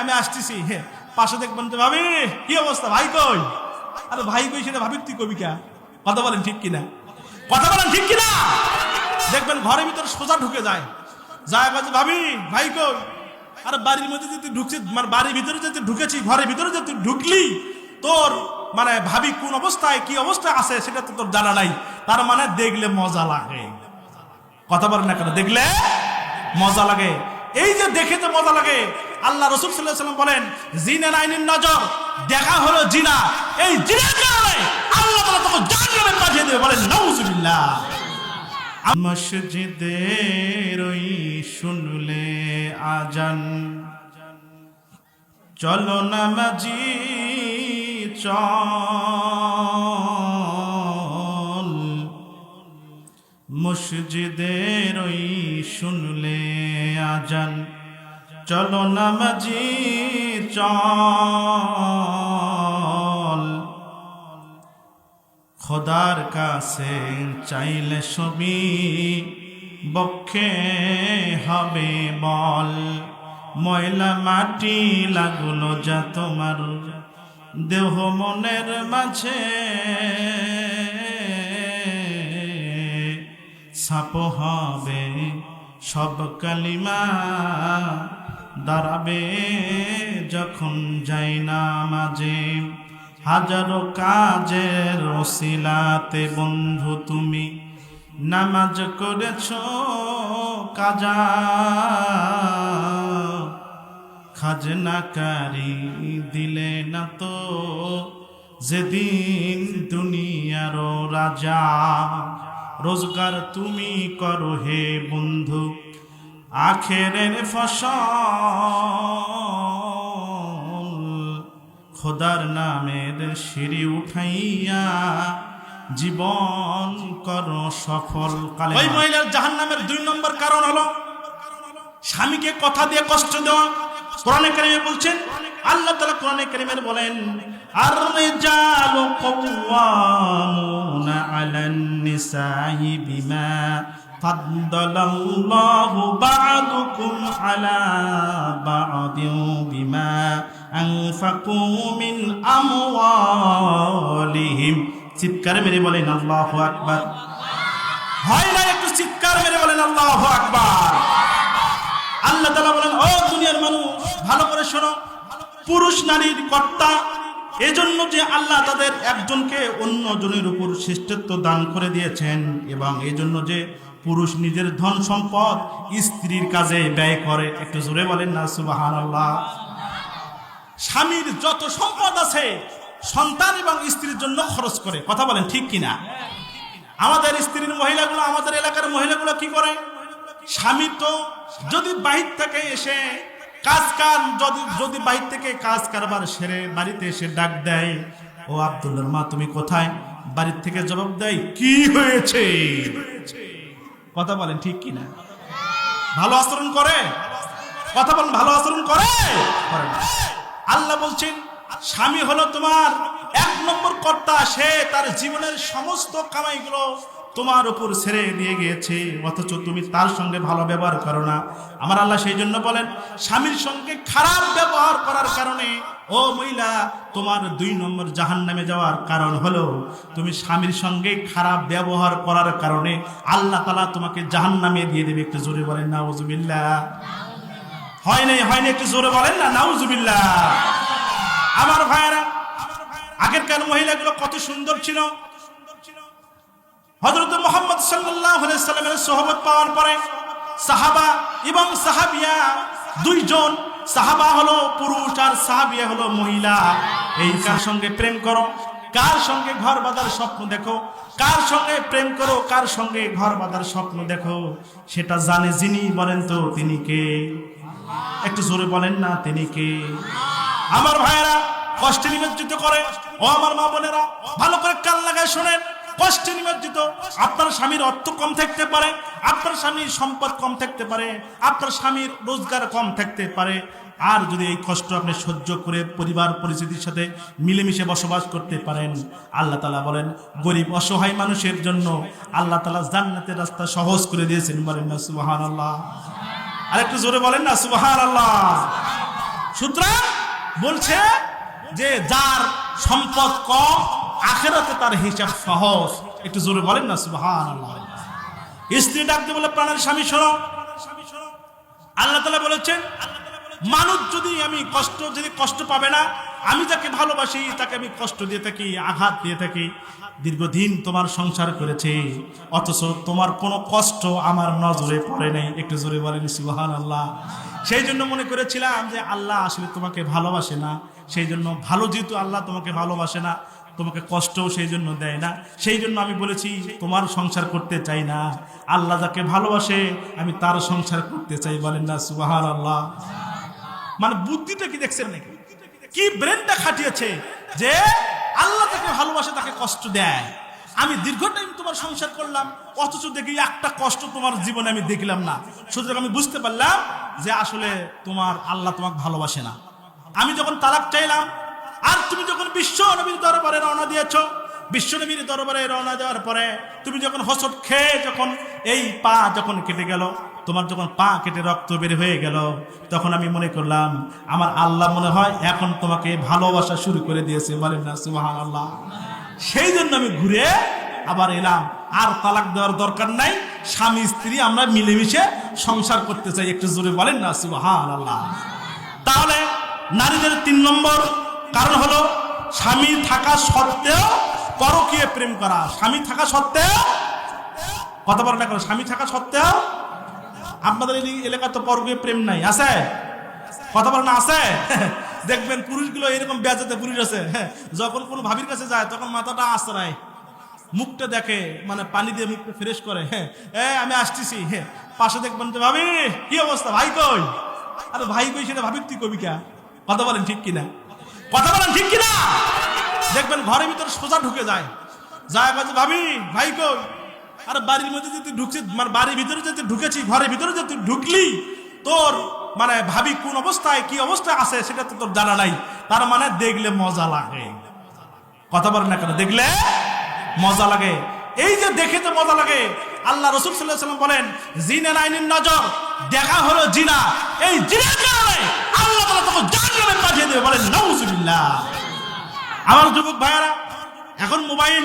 আমি আসতেছি হ্যাঁ পাশে দেখবেন তো ভাবি, কি অবস্থা, ভাই কই? আরে ভাই কই সেটা ভাবি তুই কবি কা? কথা বলেন ঠিক কিনা? কথা বলেন ঠিক কিনা? দেখবেন ঘরের ভিতরে সোজা ঢুকে যায়। যায় বলছে, ভাবি, ভাই কই? আরে বাড়ির মধ্যে যদি ঢুকছি মানে বাড়ির ভিতরে যদি ঢুকেছি, ঘরের ভিতরে যদি ঢুকলি, তোর মানে ভাবি কোন অবস্থায়, কি অবস্থায় আছে, সেটা তো তোর জানা নাই। তার মানে দেখলে মজা লাগে। কথা বলেন না কেন, দেখলে মজা লাগে। এই যে দেখে তো মজা লাগে। আল্লাহ রসুল সাল্লাম বলেন জিনের আইনের নজর, দেখা হলো জিনা। এই জিনার কারণে আল্লাহ তাআলা তোকে জাহান্নামে পাঠিয়ে দেবে। বলেন নাউজুবিল্লাহ মসজিদের শুনলে আজান। চলো নামাজি চল। মসজিদের ওই শুনলে আজান। চলো না নামাজি চল। খোদার কাছে চাইলে সবই বক্ষে হবে বল। ময়লা মাটি লাগল যা তোমার দেহ মনের মাঝে। সাপ হবে সব কালিমা দাঁড়াবে যখন যাই না মাঝে হাজারো কাজের ওসিলাতে বন্ধু তুমি, নামাজ করেছ কাজা। খাজনাকারী দিলে না তো যেদিন দুনিয়ার রাজা। রোজগার তুমি করো হে বন্ধু। আখেরের ফসল খোদার নামের সিঁড়ি উঠাইয়া, জীবন করো সফল কালে ওই মহিলার জাহান নামের দুই নম্বর কারণ হলো, স্বামীকে কথা দিয়ে কষ্ট দেওয়া। কোরআনে কারিমে বলছেন, আল্লাহ তাআলা কোরআনে কারিমে বলেন আর রিজালু কাওয়ামুনা আলান নিসাই বিমা ফাদ্দালাল্লাহু বা'দুকুম আলা বা'দিন বিমা আনফাকু মিন আমওয়ালিহিম। চিৎকার মেরে বলেন আল্লাহু আকবার। হয় না একটু চিৎকার মেরে বলেন আল্লাহু আকবার। আল্লাহ তালা বলেন, ও দুনিয়ার মানুষ, ভালো করে শোনো। পুরুষ নারীর কর্তা, এজন্য যে আল্লাহ তাদের একজনকে অন্য জনের উপর শ্রেষ্ঠত্ব দান করে দিয়েছেন এবং এই জন্য যে পুরুষ নিজের ধন সম্পদ স্ত্রীর কাজে ব্যয় করে। একটু জোরে বলেন না সুবাহান আল্লাহ স্বামীর যত সম্পদ আছে, সন্তান এবং স্ত্রীর জন্য খরচ করে। কথা বলেন ঠিক কিনা? আমাদের স্ত্রীর মহিলাগুলো, আমাদের এলাকার মহিলাগুলো কি করে? স্বামী তো যদি বাহির থেকে এসে কাজ কাজ যদি যদি বাহির থেকে কাজ কারবার সেরে বাড়িতে এসে ডাক দেয়, ও আব্দুল্লার মা, তুমি কোথায়? বাড়ির থেকে জবাব দেয়, কি হয়েছে? কথা বলেন ঠিক কিনা? ভালো আচরণ করে? কথা বলেন, ভালো আচরণ করে। আল্লাহ বলছেন, স্বামী হলো তোমার এক নম্বর কর্তা, সে তার জীবনের সমস্ত কামাইগুলো তোমার উপর ছেড়ে দিয়ে গিয়েছে, অথচ তুমি তার সঙ্গে ভালো ব্যবহার করো না। আমার আল্লাহ সেই জন্য বলেন, স্বামীর সঙ্গে খারাপ ব্যবহার করার কারণে, ও মহিলা, তোমার দুই নম্বর জাহান নামে যাওয়ার কারণ হলো, তুমি স্বামীর সঙ্গে খারাপ ব্যবহার করার কারণে আল্লাহ তালা তোমাকে জাহান নামে দিয়ে দেবে। একটু জোরে বলেন না ওজুবিল্লা হয় নাই হয় নাই, একটু জোরে বলেন না, নাউজুবিল্লাহ। আমার ভাইয়েরা, আগেরকার মহিলাগুলো কত সুন্দর ছিল। হজরত মোহাম্মদ সাল্লামের সহমত পাওয়ার পরে সাহাবা এবং সাহাবিয়া দুইজন, সাহাবা হলো পুরুষ আর সাহাবিয়া হলো মহিলা। এই কার সঙ্গে প্রেম করো? কার সঙ্গে ঘর বাঁধার স্বপ্ন দেখো? কার সঙ্গে প্রেম করো? কার সঙ্গে ঘর বাঁধার স্বপ্ন দেখো? সেটা জানে যিনি, বলেন তো তিনি কে? একটু জোরে বলেন না, তিনি কে? আমার ভাইয়েরা, কষ্টে নিমজ্জিত করে। ও আমার মা বোনেরা, ভালো করে কান লাগায় শোনেন। কষ্টে নিমজ্জিত। আপনার স্বামীর অর্থ কম থাকতে পারে, আপনার স্বামীর সম্পদ কম থাকতে পারে, আপনার স্বামীর রোজগার কম থাকতে পারে। আর যদি এই কষ্ট আপনি সহ্য করে পরিবার পরিস্থিতির সাথে মিলেমিশে বসবাস করতে পারেন, আল্লাহ তালা বলেন, গরিব অসহায় মানুষের জন্য আল্লাহ তালা জান্নাতের রাস্তা সহজ করে দিয়েছেন বলেন না সুবাহান আল্লাহ আর একটু জোরে বলেন না সুবাহান আল্লাহ সুতরাং বলছে যে যার সম্পদ কম আখেরাতে তার হিসাব সহজ। একটু জোরে বলেন না, সুবহানাল্লাহ। স্ত্রী ডাকতে বলে, প্রাণের স্বামী, শোনো। আল্লাহ তালা বলেছেন, মানুষ যদি আমি কষ্ট, যদি কষ্ট পাবে না, আমি যাকে ভালোবাসি, তাকে আমি কষ্ট দিয়ে থাকি, আঘাত দিয়ে থাকি। দীর্ঘদিন তোমার সংসার করেছে, অথচ তোমার কোনো কষ্ট আমার নজরে পড়ে নাই। একটু জোরে বলেন সুবাহান আল্লাহ সেই জন্য মনে করেছিলাম যে, আল্লাহ আসলে তোমাকে ভালোবাসে না। সেই জন্য ভালো যেহেতু আল্লাহ তোমাকে ভালোবাসে না তোমাকে কষ্টও সেই জন্য দেয় না। সেই জন্য আমি বলেছি, তোমার সংসার করতে চাই না। আল্লাহ যাকে ভালোবাসে, আমি তার সংসার করতে চাই বলেন না সুবাহান আল্লাহ মানে বুদ্ধিটা কি দেখছেন নাকি? কি ব্রেনটা খাটিয়েছে যে আল্লাহ তাকে ভালোবাসে, তাকে কষ্ট দেয়। আমি দীর্ঘ টাইম তোমার সংসার করলাম, অথচ দেখি একটা কষ্ট তোমার জীবনে আমি দেখলাম না। সুতরাং আমি বুঝতে পারলাম যে আসলে তোমার আল্লাহ তোমাকে ভালোবাসে না। আমি যখন তালাক চাইলাম, আর তুমি যখন বিশ্ব নবীর দরবারে রওনা দিয়েছ বিশ্ব দরবারে রওনা দেওয়ার পরে তুমি যখন হসট খেয়ে যখন এই পা যখন কেটে গেল, তোমার যখন পা কেটে রক্ত বের হয়ে গেল, তখন আমি মনে করলাম, আমার আল্লাহ মনে হয় এখন তোমাকে ভালোবাসা শুরু করে দিয়েছে আল্লাহ সেই জন্য আমি ঘুরে আবার এলাম। আর তালাক দেওয়ার দরকার নাই, স্বামী, স্ত্রী, আমরা মিলেমিশে সংসার করতে চাই, একটু জোরে বলেন না সুবাহান আল্লাহ তাহলে নারীদের তিন নম্বর কারণ হলো স্বামী থাকা সত্ত্বেও পরকীয় প্রেম করা। স্বামী থাকা সত্ত্বেও কথা বলেন না কেন? স্বামী থাকা সত্ত্বেও আপনাদের এলাকা তো পরকীয় প্রেম নাই। আছে? কথা বলেন না, আছে? দেখবেন পুরুষগুলো এরকম বেজাতে পুরুষ আছে। যখন কোনো ভাবির কাছে যায়, তখন মাথাটা আশ্রয়, মুখটা দেখে মানে পানি দিয়ে মুখটা ফ্রেশ করে। হ্যাঁ আমি আসতেছি। হ্যাঁ পাশে দেখবেন যে, ভাবি, কি অবস্থা? ভাই কই? আরে, ভাই কই সেটা ভাবির তুই কবি কা? কথা বলেন ঠিক কিনা? কথা বলেন ঠিক কিনা? দেখবেন ঘরের ভিতরে সোজা ঢুকে যায়। যায় বলছে, ভাবি, ভাই কই? আর বাড়ির মধ্যে যদি ঢুকছি মানে বাড়ির ভিতরে যদি ঢুকেছি, ঘরের ভিতরে যদি ঢুকলি? তোর মানে ভাবি কোন অবস্থায়, কি অবস্থায় আছে সেটা তো তোর জানা নাই। তার মানে দেখলে মজা লাগে। কথা বলেন না কেন, দেখলে মজা লাগে। এই যে দেখে তো মজা লাগে। আল্লাহ রসুল সাল্লাহ সাল্লাম বলেন, জিনা নাইনের নজর, দেখা হলো জিনা। এই জিনার কারণে আল্লাহ তখন পাঠিয়ে দেবে। বলেন নাউজুবিল্লাহ আমার যুবক ভাইয়ারা, এখন মোবাইল,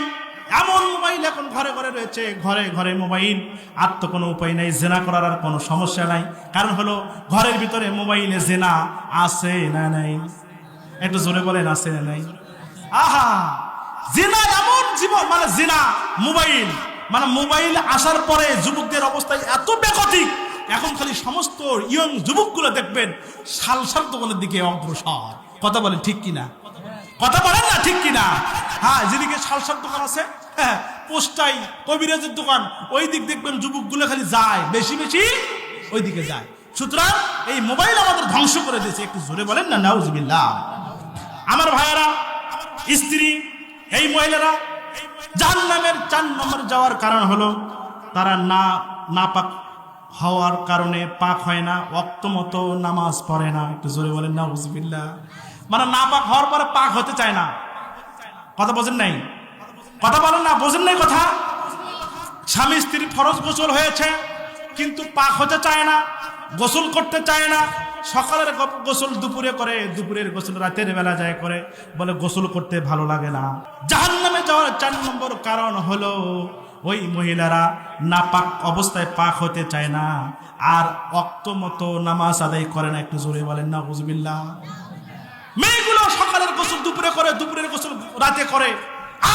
এমন মোবাইল এখন ঘরে ঘরে রয়েছে, ঘরে ঘরে মোবাইল। আর তো কোনো উপায় নাই, জেনা করার আর কোনো সমস্যা নাই। কারণ হলো, ঘরের ভিতরে মোবাইলে জেনা আছে না নাই? একটু জোরে বলেন, আছে না নাই? আহা! জেনা এমন জীবন মানে জেনা, মোবাইল। মানে মোবাইল আসার পরে যুবকদের অবস্থা এত বেগতিক এখন খালি সমস্ত ইয়ং যুবকগুলো দেখবেন সালসাল দোকানের দিকে অগ্রসর। কথা বলেন ঠিক কিনা? কথা বলেন না ঠিক কিনা? হ্যাঁ যেদিকে সালসার দোকান আছে হ্যাঁ পোস্টাই কবিরাজের দোকান, ওই দিক দেখবেন যুবকগুলো খালি যায়, বেশি বেশি ওই দিকে যায়। সুতরাং এই মোবাইল আমাদের ধ্বংস করে দিয়েছে। একটু জোরে বলেন না, নাউজবিল্লাহ। আমার ভাইয়েরা, স্ত্রী, এই মহিলারা জাহান্নামের চার নম্বর যাওয়ার কারণ হলো তারা না, নাপাক হওয়ার কারণে পাক হয় না অক্ত মতো নামাজ পড়ে না। একটু জোরে বলেন না হুজবিল্লা মানে না পাক হওয়ার পরে পাক হতে চায় না। কথা বোঝেন নাই? কথা বলেন না, বোঝেন নাই কথা? স্বামী স্ত্রীর ফরজ গোসল হয়েছে, কিন্তু পাক হতে চায় না, গোসল করতে চায় না। সকালের গোসল দুপুরে করে, দুপুরের গোসল রাতের বেলা যায় করে, বলে গোসল করতে ভালো লাগে না। জাহান নামে যাওয়ার চার নম্বর কারণ হলো, ওই মহিলারা না পাক অবস্থায় পাক হতে চায় না, আর অক্ত মতো নামাজ আদায় করে না। একটু জোরে বলেন না হুজবিল্লা মেয়েগুলো সকালের গোসল দুপুরে করে, দুপুরের গোসল রাতে করে,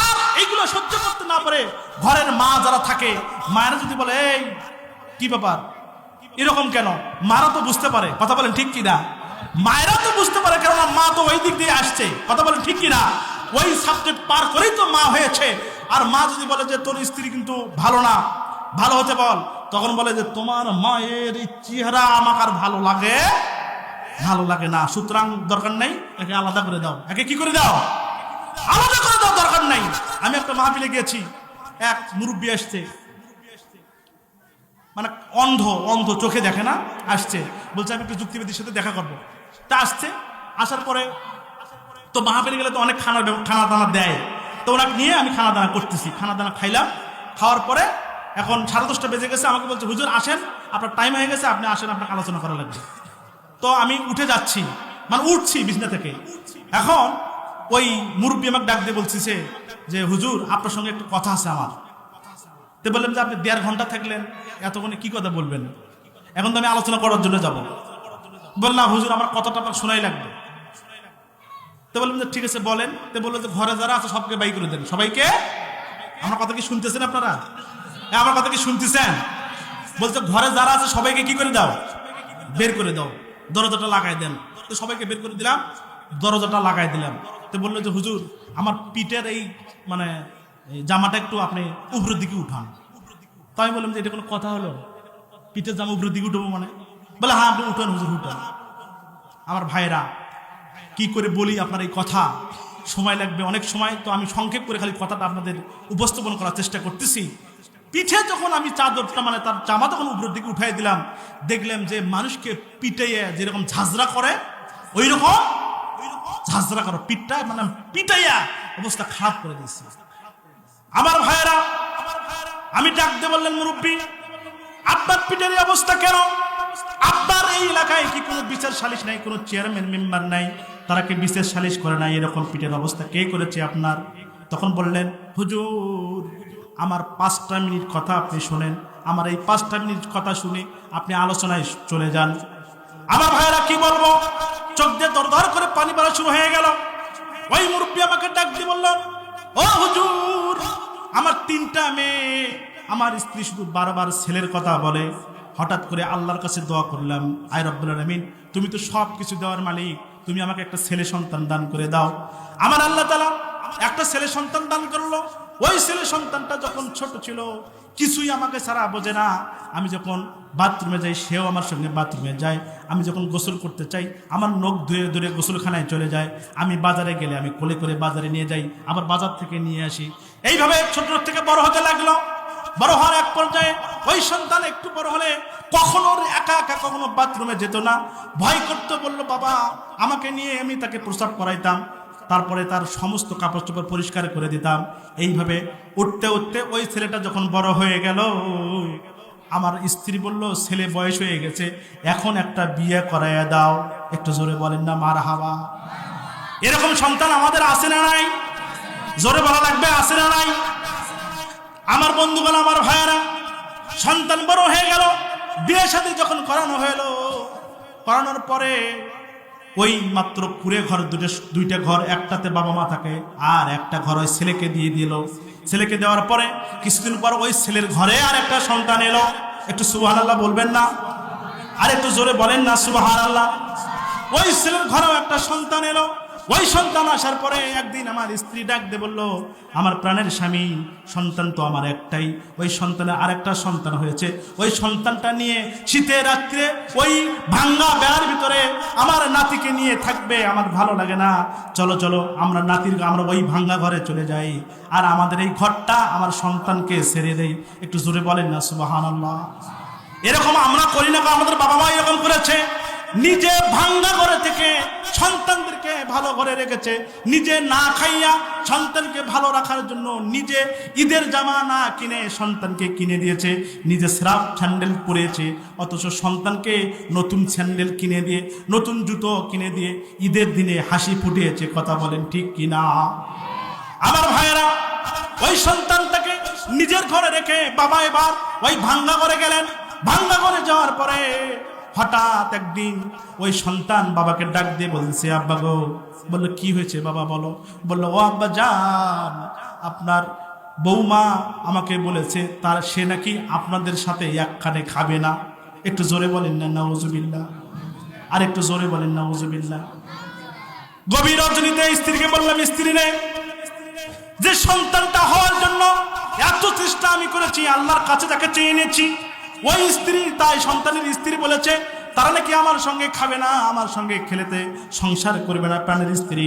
আর এইগুলো সহ্য করতে না পারে। ঘরের মা যারা থাকে, মায়েরা যদি বলে, এই, কি ব্যাপার? এরকম কেন? মারা তো বুঝতে পারে। কথা বলেন ঠিক কিনা? মায়েরা তো বুঝতে পারে, কেননা মা তো ওই দিক দিয়ে আসছে। কথা বলেন ঠিক কিনা? ওই সাবজেক্ট পার করেই তো মা হয়েছে। আর মা যদি বলে যে তোর স্ত্রী কিন্তু ভালো না, ভালো হতে বল, তখন বলে যে তোমার মায়ের চেহারা আমাকে আর ভালো লাগে ভালো লাগে না। সুতরাং দরকার নাই, একে আলাদা করে দাও। একে কি করে দাও? আলাদা করে দাও, দরকার নাই। আমি একটা মাহফিলে গিয়েছি। এক মুরব্বী আসছে। মানে অন্ধ অন্ধ, চোখে দেখে না, আসছে। বলছে, আমি একটু যুক্তিবাদীর সাথে দেখা করব। তা আসছে। আসার পরে তো মাহফিলে গেলে তো অনেক খানা খানা দানা দেয়। তো ওনাকে নিয়ে আমি খানা দানা করতেছি। খানা দানা খাইলাম। খাওয়ার পরে এখন সাড়ে দশটা বেজে গেছে। আমাকে বলছে, হুজুর, আসেন। আপনার টাইম হয়ে গেছে। আপনি আসেন, আপনাকে আলোচনা করা লাগবে। তো আমি উঠে যাচ্ছি। মানে উঠছি বিছনা থেকে। এখন ওই মুরব্বী আমাকে ডাক দিয়ে বলছিছে যে, হুজুর, আপনার সঙ্গে একটু কথা আছে আমার। তো বললাম যে আপনি দেড় ঘণ্টা থাকলেন এতক্ষণে কি কথা বলবেন? এখন তো আমি আলোচনা করার জন্য যাব। বললাম হুজুর আমার কথাটা আপনার শোনাই লাগবে। তো বললাম যে ঠিক আছে বলেন। তো বলল যে ঘরে যারা আছে সবকে বাই করে দেন। সবাইকে? আমার কথা কি শুনতেছেন আপনারা? এ, আমার কথা কি শুনতেছেন? বলছে ঘরে যারা আছে সবাইকে কি করে দাও? বের করে দাও। দরজাটা লাগাই দেন। তো সবাইকে বের করে দিলাম দরজাটা লাগাই দিলাম। তো বলল যে হুজুর আমার পিঠের এই মানে জামাটা একটু আপনি উপরের দিকে উঠান। তো আমি বললাম যে এটা কোনো কথা হলো? পিঠের জামা উপরের দিকে উঠবো মানে? বলে হ্যাঁ আপনি উঠান, হুজুর, উঠান। আমার ভাইরা কি করে বলি আপনার এই কথা? সময় লাগবে, অনেক সময়। তো আমি সংক্ষেপ করে খালি কথাটা আপনাদের উপস্থাপন করার চেষ্টা করতেছি। পিঠে যখন আমি চাদরটা মানে তার জামা তখন উপরের দিকে উঠাই দিলাম। দেখলাম যে মানুষকে পিটাইয়ে যেরকম ঝাঁঝরা করে ওই রকম ঝাঁঝরা করো। পিঠটা মানে পিটাইয়া অবস্থা খারাপ করে দিয়েছে। আমার ভাইয়েরা, আমি ডাক দিয়ে বললেন মুরব্বী, আপনার পিঠের অবস্থা কেন? আপনার এই এলাকায় কি কোনো বিচার সালিশ নাই, কোনো চেয়ারম্যান মেম্বার নাই? তারা কি বিশেষ সালিশ করে নাই এরকম পিঠের অবস্থা? কে করেছে আপনার? তখন বললেন, হুজুর, আমার পাঁচটা মিনিট কথা আপনি শোনেন। আমার এই পাঁচটা মিনিট কথা শুনে আপনি আলোচনায় চলে যান। আমার ভাইয়েরা, কি বলব? চোখ দিয়ে দর দর করে পানি পড়া শুরু হয়ে গেল। ওই মুরব্বী আমাকে ডাক দিয়ে বলল, ও হুজুর তিনটা মেয়ে আমার স্ত্রী শুধু বারবার ছেলের কথা বলে। হঠাৎ করে আল্লাহর কাছে দোয়া করলাম, আয় রব্বুল আলমিন, তুমি তো সব কিছু দেওয়ার মালিক, তুমি আমাকে একটা ছেলে সন্তান দান করে দাও। আমার আল্লাহ তালা একটা ছেলে সন্তান দান করল। ওই ছেলে সন্তানটা যখন ছোট ছিল, কিছুই আমাকে ছাড়া বোঝে না। আমি যখন বাথরুমে যাই, সেও আমার সঙ্গে বাথরুমে যায়। আমি যখন গোসল করতে চাই, আমার নখ ধুয়ে ধুয়ে গোসলখানায় চলে যায়। আমি বাজারে গেলে আমি কোলে করে বাজারে নিয়ে যাই, আবার বাজার থেকে নিয়ে আসি। এইভাবে ছোট থেকে বড় হতে লাগল। বড় হওয়ার এক পর্যায়ে ওই সন্তান একটু বড় হলে কখনো একা একা কখনো বাথরুমে যেত না। ভয় করতে, বলল, বাবা, আমাকে নিয়ে আমি তাকে প্রস্রাব করাইতাম। তারপরে তার সমস্ত কাপড় চোপড় পরিষ্কার করে দিতাম। এইভাবে উঠতে উঠতে ওই ছেলেটা যখন বড় হয়ে গেল, আমার স্ত্রী বলল, ছেলে বয়স হয়ে গেছে, এখন একটা বিয়ে করাইয়া দাও। একটু জোরে বলেন না মার হাওয়া এরকম সন্তান আমাদের আছে না নাই? জোরে বলা লাগবে আছে না নাই? আমার বন্ধুগণ, আমার ভাইয়েরা, সন্তান বড় হয়ে গেল, বিয়ে সাথে যখন করানো হলো, করানোর পরে ওই মাত্র কুড়ে ঘর দুটো, দুইটা ঘর, একটাতে বাবা মা থাকে, আর একটা ঘর ওই ছেলেকে দিয়ে দিল। ছেলেকে দেওয়ার পরে কিছুদিন পর ওই ছেলের ঘরে আর একটা সন্তান এলো। একটু সুবাহ আল্লাহ বলবেন না? আর একটু জোরে বলেন না সুবাহ আল্লাহ ওই ছেলের ঘরেও একটা সন্তান এলো। ওই সন্তান আসার পরে একদিন আমার স্ত্রী ডাক দিয়ে বলল, আমার প্রাণের স্বামী, সন্তান তো আমার একটাই। ওই সন্তানের আরেকটা সন্তান হয়েছে। ওই সন্তানটা নিয়ে শীতের রাত্রে ওই ভাঙ্গা বেড়ার ভিতরে আমার নাতিকে নিয়ে থাকবে। আমার ভালো লাগে না। চলো চলো, আমরা নাতির, আমরা ওই ভাঙ্গা ঘরে চলে যাই। আর আমাদের এই ঘরটা আমার সন্তানকে সেরে দেই। একটু জোরে বলেন না সুবাহান এরকম আমরা করি না, আমাদের বাবা মা এরকম করেছে। নিজে ভাঙ্গা ঘরে থেকে সন্তানদেরকে ভালো ঘরে রেখেছে। নিজে না খাইয়া সন্তানকে ভালো রাখার জন্য নিজে ঈদের জামা না কিনে সন্তানকে কিনে দিয়েছে। নিজে স্রাফ স্যান্ডেল পরেছে, অথচ সন্তানকে নতুন স্যান্ডেল কিনে দিয়ে, নতুন জুতো কিনে দিয়ে ঈদের দিনে হাসি ফুটিয়েছে। কথা বলেন ঠিক কিনা? আমার ভাইয়েরা, ওই সন্তানটাকে নিজের ঘরে রেখে বাবা এবার ওই ভাঙ্গা ঘরে গেলেন। ভাঙ্গা ঘরে যাওয়ার পরে হঠাৎ একদিন ওই সন্তান বাবাকে ডাক দিয়ে বলছে আব্বা গো। বলল, কি হয়েছে বাবা, বলো। বলল, ও আব্বা যান আপনার বৌমা আমাকে বলেছে, তার, সে নাকি আপনাদের সাথে একখানে খাবে না। একটু জোরে বলেন না নওজুবিল্লা আর একটু জোরে বলেন নওজুবিল্লা গভীর রজনীতে স্ত্রীকে বললাম, স্ত্রী রে, যে সন্তানটা হওয়ার জন্য এত চেষ্টা আমি করেছি, আল্লাহর কাছে তাকে চেয়ে এনেছি ওই স্ত্রী তাই সন্তানের স্ত্রী বলেছে, তারা নাকি আমার সঙ্গে খাবে না, আমার সঙ্গে খেলেতে সংসার করবে না প্রাণের স্ত্রী।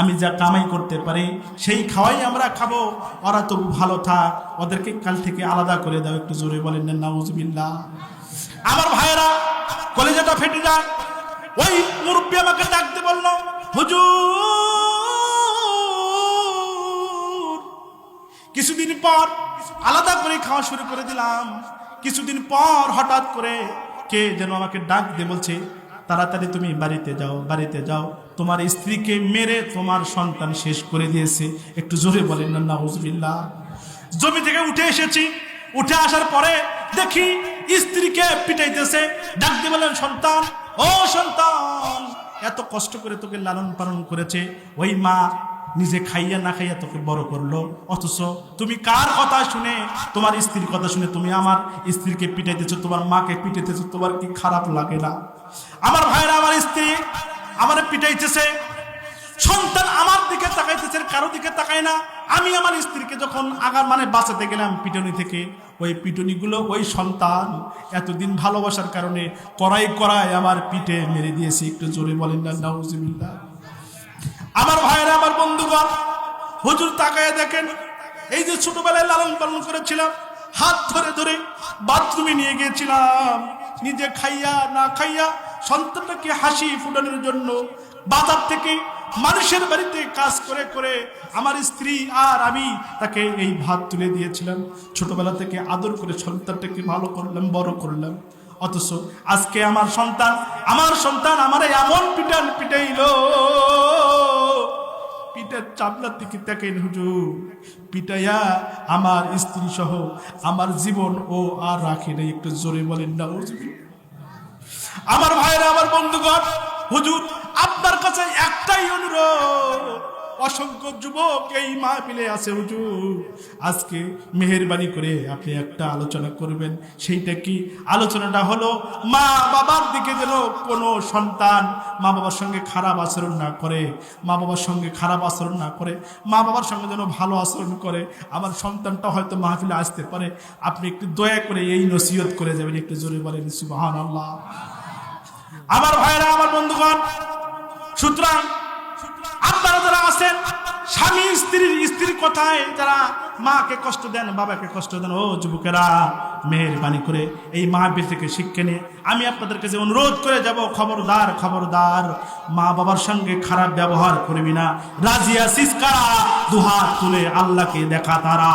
আমি যা কামাই করতে পারি, সেই খাওয়াই আমরা খাব। ওরা তবু ভালো থাক, ওদেরকে কাল থেকে আলাদা করে দাও, একটু জোরে বলেন নাউজবিল্লা আমার ভাইয়েরা, কলেজাটা ফেটে যায় ওই মুরব্বী আমাকে ডাকতে বলল, হুজুর কিছুদিন পর আলাদা করে খাওয়া শুরু করে দিলাম। কিছুদিন পর হঠাৎ করে কে যেন আমাকে ডাক দিয়ে বলছে, তাড়াতাড়ি তুমি বাড়িতে যাও বাড়িতে যাও। তোমার স্ত্রীকে মেরে তোমার সন্তান শেষ করে দিয়েছে। একটু জোরে বলেন না নাউজুবিল্লাহ। জমি থেকে উঠে এসেছি। উঠে আসার পরে দেখি স্ত্রীকে পিটাইতেছে। ডাক দিয়ে বলেন সন্তান, ও সন্তান, এত কষ্ট করে তোকে লালন পালন করেছে। ওই মা নিজে খাইয়া না খাইয়া তোকে বড় করল। অথচ তুমি কার কথা শুনে, তোমার স্ত্রীর কথা শুনে তুমি আমার স্ত্রীকে পিটাইতেছো, তোমার মাকে পিটাইতেছো, তোমার কি খারাপ লাগে না? আমার ভাইরা আমার স্ত্রী আমার পিটাইতেছে। সন্তান আমার দিকে তাকাইতেছে, কারও দিকে তাকায় না। আমি আমার স্ত্রীকে যখন আগার মানে বাঁচাতে গেলাম পিটনি থেকে, ওই পিটনিগুলো ওই সন্তান এতদিন ভালোবাসার কারণে কড়াই কড়াই আমার পিঠে মেরে দিয়েছে। একটু জোরে বলেন না, নাউজুবিল্লাহ। আমার ভাইরা, আমার বন্ধুগণ, হুজুর তাকায় দেখেন, এই যে ছোটবেলায় লালন পালন করেছিলাম, হাত ধরে ধরে বাথরুমে নিয়ে গিয়েছিলাম। নিজে খাইয়া, না খাইয়া সন্তানটাকে হাসি ফুটানোর জন্য বাজার থেকে মানুষের বাড়িতে কাজ করে করে আমার স্ত্রী আর আমি তাকে এই ভাত তুলে দিয়েছিলাম। ছোটবেলা থেকে আদর করে সন্তানটাকে ভালো করলাম, বড় করলাম। অথচ আজকে আমার সন্তান আমার সন্তান আমার এমন পিটান পিটাইলো। পিটার চামড়ার দিকে দেখেন হুজুর। পিটাইয়া আমার স্ত্রী সহ আমার জীবন ও আর রাখে নাই। একটু জোরে বলেন না আমার ভাইরা আমার বন্ধুগণ, হুজুর, আপনার কাছে একটাই অনুরোধ। অসংখ্য যুবক এই মাহফিলে আছে, হুজুর। আজকে মেহেরবানি করে আপনি একটা আলোচনা করবেন। সেইটা কি? আলোচনাটা হলো, মা বাবার দিকে যেন কোনো সন্তান মা বাবার সঙ্গে খারাপ আচরণ না করে, মা বাবার সঙ্গে খারাপ আচরণ না করে, মা বাবার সঙ্গে যেন ভালো আচরণ করে। আমার সন্তানটা হয়তো মাহফিলে আসতে পারে। আপনি একটু দয়া করে এই নসিহত করে যাবেন, একটু জোরে বলেন সুবাহান আল্লাহ আমার ভাইরা আমার বন্ধুগণ, সুতরাং আপনারা যারা আছেন, স্বামী, স্ত্রীর স্ত্রীর কথায় যারা মাকে কষ্ট দেন, বাবাকে কষ্ট দেন, ও যুবকেরা, মেহরবানি করে এই মাহবিল থেকে শিক্ষা নিয়ে আমি আপনাদের কাছে অনুরোধ করে যাব, খবরদার খবরদার, মা বাবার সঙ্গে খারাপ ব্যবহার করবি না। রাজিয়া সিসকারা দুহাত তুলে আল্লাহকে দেখা তারা।